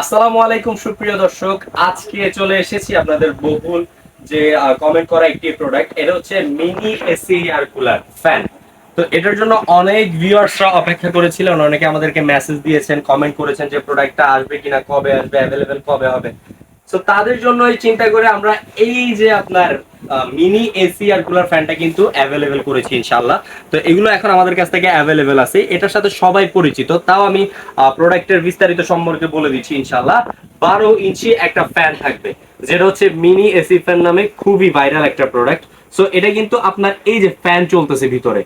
আসসালামু আলাইকুম, সুপ্রিয় দর্শক। আজকে চলে এসেছি আপনাদের বহুল যে কমেন্ট করা একটি প্রোডাক্ট এটা হচ্ছে mini AC air cooler fan তো এটার জন্য অনেক ভিউয়ার্সরা অপেক্ষা করেছিলেন, অনেকে আমাদেরকে মেসেজ দিয়েছেন কমেন্ট করেছেন যে প্রোডাক্টটা আসবে কিনা, কবে আসবে অ্যাভেলেবেল কবে হবে। তো তাদের জন্য এই চিন্তা করে আমরা এই যে আপনার মিনি এসি আর কুলার ফ্যানটা কিন্তু অ্যাভেলেবেল করেছি ইনশাল্লাহ তো এগুলো এখন আমাদের কাছ থেকে অ্যাভেলেবেল আছে। এটার সাথে সবাই পরিচিত। তাও আমি প্রোডাক্টের বিস্তারিত সম্পর্কে বলে দিচ্ছি ইনশাল্লাহ বারো ইঞ্চি একটা ফ্যান থাকবে। যেটা হচ্ছে মিনি এসি ফ্যান নামে খুবই ভাইরাল একটা প্রোডাক্ট সো এটা কিন্তু আপনার এই যে ফ্যান চলতেছে ভিতরে।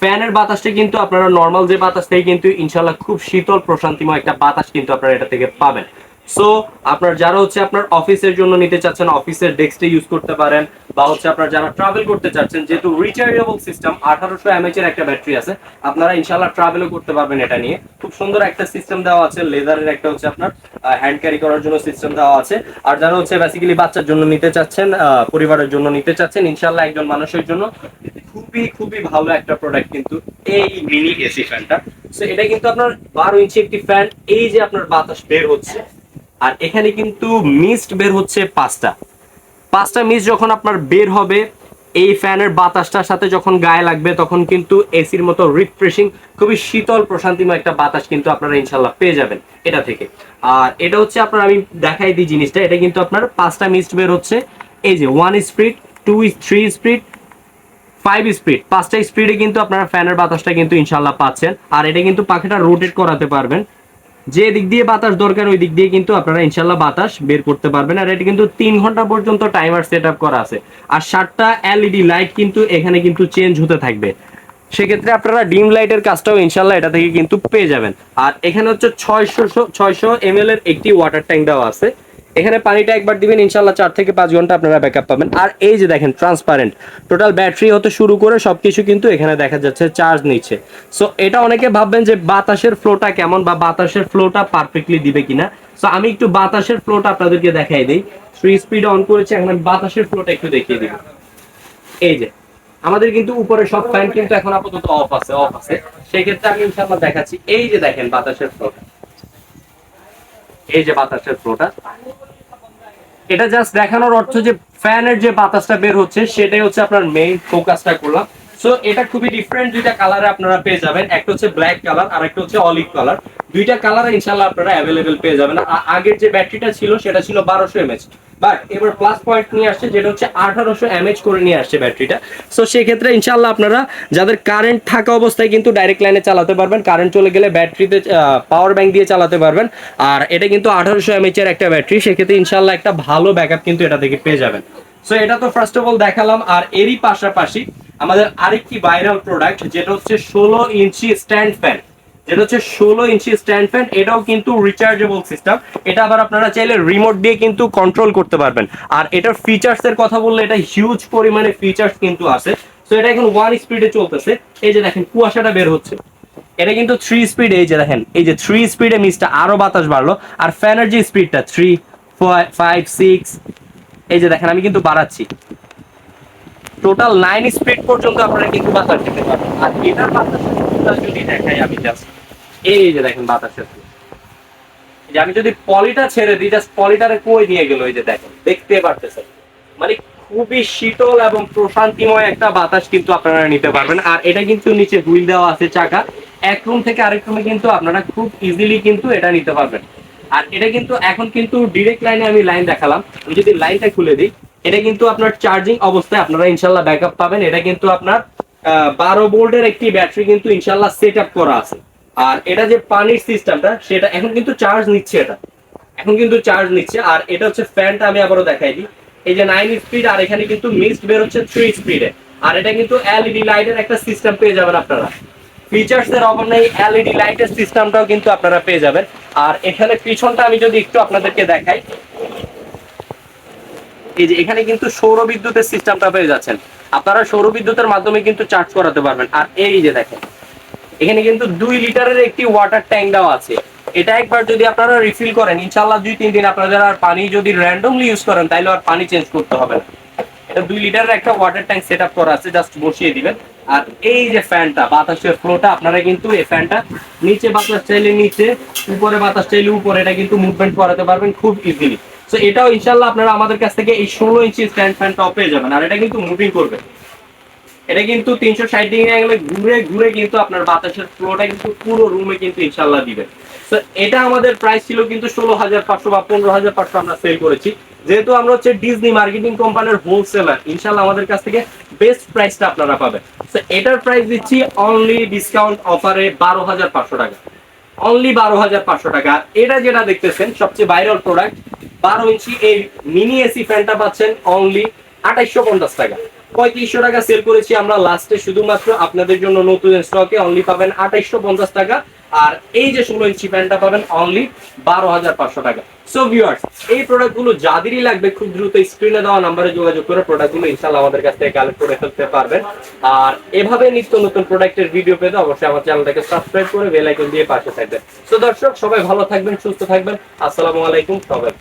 ফ্যানের বাতাসটা কিন্তু আপনারা নর্মাল যে বাতাস থেকে কিন্তু ইনশাল্লাহ খুব শীতল, প্রশান্তিময় একটা বাতাস কিন্তু আপনারা এটা থেকে পাবেন। সো আপনার যারা হচ্ছে আপনার অফিসের জন্য নিতে চাচ্ছেন, অফিসের ডেস্কটা ইউজ করতে পারেন, বা হচ্ছে আপনার যারা ট্রাভেল করতে চাচ্ছেন, যেহেতু রিচার্জেবল সিস্টেম আঠারোশো এমএচ এর একটা ব্যাটারি আছে, আপনারা ইনশাল্লাহ ট্রাভেলও করতে পারবেন এটা নিয়ে। খুব সুন্দর একটা সিস্টেম দেওয়া আছে লেদারের একটা হচ্ছে আপনার হ্যান্ড ক্যারি করার জন্য সিস্টেম দেওয়া আছে। আর যারা হচ্ছে বেসিক্যালি বাচ্চার জন্য নিতে চাচ্ছেন পরিবারের জন্য নিতে চাচ্ছেন ইনশাল্লাহ একজন মানুষের জন্য খুবই খুবই ভালো একটা প্রোডাক্ট কিন্তু এই মিনি এসি ফ্যানটা সো এটা কিন্তু আপনার বারো ইঞ্চি একটি ফ্যান এই যে আপনার বাতাস বের হচ্ছে আর এখানে কিন্তু মিস্ট বের হচ্ছে পাঁচটা। পাঁচটা মিস্ট যখন আপনার বের হবে, এই ফ্যানের বাতাসটার সাথে যখন গায়ে লাগবে, তখন কিন্তু এসির মতো রিফ্রেশিং খুবই শীতল, প্রশান্তিময় একটা বাতাস কিন্তু আপনারা ইনশাল্লাহ পেয়ে যাবেন এটা থেকে। আর এটা হচ্ছে আপনার, আমি দেখাই দিই জিনিসটা, এটা কিন্তু আপনার পাঁচটা মিস্ট বের হচ্ছে। এই যে one speed two three speed five speed পাঁচটা স্পিডে কিন্তু আপনারা ফ্যানের বাতাসটা কিন্তু ইনশাল্লাহ পাচ্ছেন। আর এটা কিন্তু পাখিটা রোটেট করাতে পারবেন। যে দিক দিয়ে বাতাস দরকার, ওই দিক দিয়ে কিন্তু আপনারা ইনশাল্লাহ বাতাস বের করতে পারবেন। আর এটা কিন্তু তিন ঘণ্টা পর্যন্ত টাইমার সেট করা আছে। আর সাতটা এলইডি লাইট কিন্তু এখানে কিন্তু চেঞ্জ হতে থাকবে। সেক্ষেত্রে আপনারা ডিম লাইটের কাজটাও ইনশাল্লাহ এটা থেকে কিন্তু পেয়ে যাবেন। আর এখানে হচ্ছে ছয়শো ছয়শো এম এর একটি ওয়াটার ট্যাঙ্ক দেওয়া আছে। এখানে পানিটা একবার দিবেন ইনশাল্লাহ চার থেকে পাঁচ ঘণ্টা আপনারা ব্যাকআপ পাবেন। আর এই যে দেখেন ট্রান্সপারেন্ট টোটাল ব্যাটারি হতে শুরু করে সবকিছু কিন্তু এখানে দেখা যাচ্ছে চার্জ নিচ্ছে। সো এটা অনেকে ভাববেন যে বাতাসের ফ্লোটা কেমন বা বাতাসের ফ্লোটা পারফেক্টলি দিবে কিনা। সো আমি একটু বাতাসের ফ্লোটা আপনাদেরকে দেখাই দিই। থ্রি স্পিড অন করেছি, এখন আমি বাতাসের ফ্লোটা একটু দেখিয়ে দিই। এই যে, আমাদের কিন্তু উপরে সব ফ্যান কিন্তু এখন আপাতত অফ আছে অফ আছে। সেক্ষেত্রে আমি ইনশাল্লাহ দেখাচ্ছি। এই যে দেখেন বাতাসের ফ্লোটা এই যে বাতাসের ফ্লোটা এটা জাস্ট দেখানোর অর্থ যে ফ্যানের যে বাতাসটা বের হচ্ছে, সেটাই হচ্ছে আপনার মেইন ফোকাসটা করলাম। সো এটা খুবই ডিফারেন্ট দুইটা কালারে আপনারা পেয়ে যাবেন। একটা হচ্ছে ব্ল্যাক কালার আর একটা হচ্ছে অলিভ কালার দুইটা কালারে ইনশাল্লাহ আপনারা অ্যাভেলেবেল পেয়ে যাবেন। আগের যে ব্যাটারিটা ছিল, সেটা ছিল বারোশো এমএচ বাট এবার প্লাস পয়েন্ট নিয়ে আসছে, যেটা হচ্ছে আঠারোশো এমএচ করে নিয়ে আসছে ব্যাটারিটা সো সেক্ষেত্রে ইনশাল্লাহ আপনারা যাদের কারেন্ট থাকা অবস্থায় কিন্তু ডাইরেক্ট লাইনে চালাতে পারবেন কারেন্ট চলে গেলে ব্যাটারিতে পাওয়ার ব্যাংক দিয়ে চালাতে পারবেন। আর এটা কিন্তু আঠারোশো এমএচ এর একটা ব্যাটারি সেক্ষেত্রে ইনশাল্লাহ একটা ভালো ব্যাকআপ কিন্তু এটা থেকে পেয়ে যাবেন। সো এটা তো ফার্স্ট অফ অল দেখালাম, আর এরই পাশাপাশি আমাদের আরেকটি ভাইরাল প্রোডাক্ট যেটা হচ্ছে ষোলো ইঞ্চি স্ট্যান্ড ফ্যান যেটা হচ্ছে ষোলো ইঞ্চি স্ট্যান্ড ফ্যান, এটাও কিন্তু রিচার্জেবল সিস্টেম এটা আবার আপনারা চাইলে রিমোট দিয়ে কিন্তু কন্ট্রোল করতে পারবেন। আর এটার ফিচার্স এর কথা বললে এটা হিউজ পরিমাণে ফিচার্স কিন্তু আছে। তো এটা এখন ওয়ান স্পিডে চলতেছে। এই যে দেখেন, কুয়াশাটা বের হচ্ছে। এটা কিন্তু থ্রি স্পিড এই যে দেখেন, এই যে থ্রি স্পিডে মিসটা আরও বাতাস বাড়লো। আর ফ্যানের যে স্পিডটা থ্রি ফাইভ সিক্স এই যে দেখেন, আমি কিন্তু বাড়াচ্ছি। টোটাল নাইন স্পিড পর্যন্ত আপনারা কিন্তু বাতাস দিতে পারবেন। আর এটার স্পিডটা যদি দেখাই আমি জাস্ট এই যে দেখেন বাতাসের যে আমি যদি পলিটা ছেড়ে দিই জাস্ট পলিটারে কই নিয়ে গেল এই যে দেখেন, দেখতে পারতেছেন। মানে খুবই শীতল এবং প্রশান্তিময় একটা বাতাস কিন্তু আপনারা নিতে পারবেন। আর এটা কিন্তু নিচে হুইল দেওয়া আছে চাকা। এক রুম থেকে আরেক রুমে কিন্তু আপনারা খুব ইজিলি কিন্তু এটা নিতে পারবেন। আর এটা কিন্তু এখন কিন্তু ডিরেক্ট লাইনে আমি লাইন দেখালাম। আমি যদি লাইনটা খুলে দিই, এটা কিন্তু আপনার চার্জিং অবস্থায় আপনারা ইনশাল্লাহ ব্যাকআপ পাবেন। এটা কিন্তু আপনার বারো ভোল্টের একটি ব্যাটারি কিন্তু ইনশাল্লাহ সেট আপ করা আছে। আর এটা যে পানির সিস্টেমটা, সেটা এখন কিন্তু চার্জ নিচ্ছে এটা। এখন কিন্তু চার্জ নিচ্ছে, আর এটা হচ্ছে ফ্যানটা আমি আবারও দেখাই দিই। এই যে নাইন স্পিড আর এখানে কিন্তু মিক্সড বের হচ্ছে থ্রি স্পিডে আর এটা কিন্তু এলইডি লাইটের একটা সিস্টেম পেয়ে যাবেন আপনারা। ফিচার্স এর অভাব নেই এলইডি লাইটের সিস্টেমটাও কিন্তু আপনারা পেয়ে যাবেন। আর এখানে পিছনটা আমি যদি একটু আপনাদেরকে দেখাই। এই যে এখানে কিন্তু সৌর বিদ্যুতের সিস্টেমটা পেয়ে যাচ্ছেন। আপনারা সৌর বিদ্যুতের মাধ্যমে কিন্তু চার্জ করাতে পারবেন। আর এই যে দেখেন এখানে কিন্তু দুই লিটারের একটি ওয়াটার ট্যাঙ্ক দেওয়া আছে। এটা একবার যদি আপনারা রিফিল করেন ইনশাল্লাহ দুই, তিন দিন আপনাদের আর পানি যদি র্যান্ডমলি ইউজ করেন তাহলে আর পানি চেঞ্জ করতে হবে না। এটা দুই লিটারের একটা ওয়াটার ট্যাঙ্ক সেট আপ করা আছে জাস্ট বসিয়ে দিবেন। আর এই যে ফ্যানটা বাতাসের ফ্লোটা আপনারা কিন্তু এই ফ্যানটা নিচে বাতাস চাইলে নিচে, উপরে বাতাস চাইলে উপরে, এটা কিন্তু মুভমেন্ট করাতে পারবেন খুব ইজিলি তো এটাও ইনশাল্লাহ আপনারা আমাদের কাছ থেকে এই ষোলো ইঞ্চি স্ট্যান্ড ফ্যানটাও পেয়ে যাবেন, আর এটা কিন্তু মুভিং করবে। এটা কিন্তু তিনশো ষাট ডিগ্রি অ্যাঙ্গেলে ঘুরে ঘুরে কিন্তু আপনার বাতাসের ফ্লোটা কিন্তু পুরো রুমে কিন্তু ইনশাল্লাহ দিবে। তো এটা আমাদের প্রাইস ছিল কিন্তু ষোলো হাজার পাঁচশো বা পনেরো হাজার পাঁচশো আমরা সেল করেছি। যেহেতু আমরা হচ্ছে ডিজনি মার্কেটিং কোম্পানির হোলসেলার ইনশাল্লাহ আমাদের কাছ থেকে বেস্ট প্রাইসটা আপনারা পাবেন। তো এটার প্রাইস দিচ্ছি অনলি ডিসকাউন্ট অফারে বারো হাজার পাঁচশো টাকা। অনলি বারো হাজার পাঁচশো টাকা। এটা যেটা দেখতেছেন, সবচেয়ে ভাইরাল প্রোডাক্ট বারো ইঞ্চি এই মিনি এসি ফ্যানটা পাচ্ছেন অনলি আঠাইশশো পঞ্চাশ টাকা। পঁয়ত্রিশশো টাকা সেল করেছি আমরা লাস্টে শুধুমাত্র আপনাদের জন্য নতুন স্টকে অনলি পাবেন আঠাইশশো পঞ্চাশ টাকা। আর এই যে ষোলো ইঞ্চি প্যান্টটা পাবেন অনলি বারো হাজার পাঁচশো টাকা। সো ভিউয়ার্স এই প্রোডাক্টগুলো যাদেরই লাগবে খুব দ্রুত স্ক্রিনে দেওয়া নাম্বারে যোগাযোগ করে প্রোডাক্টগুলো ইনশাল্লাহ আমাদের কাছ থেকে কালেক্ট করে ফেলতে পারবেন। আর এভাবে নিত্য নতুন প্রোডাক্টের ভিডিও পেতে অবশ্যই আমার চ্যানেলটাকে সাবস্ক্রাইব করে বেল আইকন দিয়ে পাশে থাকবেন। সো দর্শক, সবাই ভালো থাকবেন, সুস্থ থাকবেন। আসসালামু আলাইকুম সবাই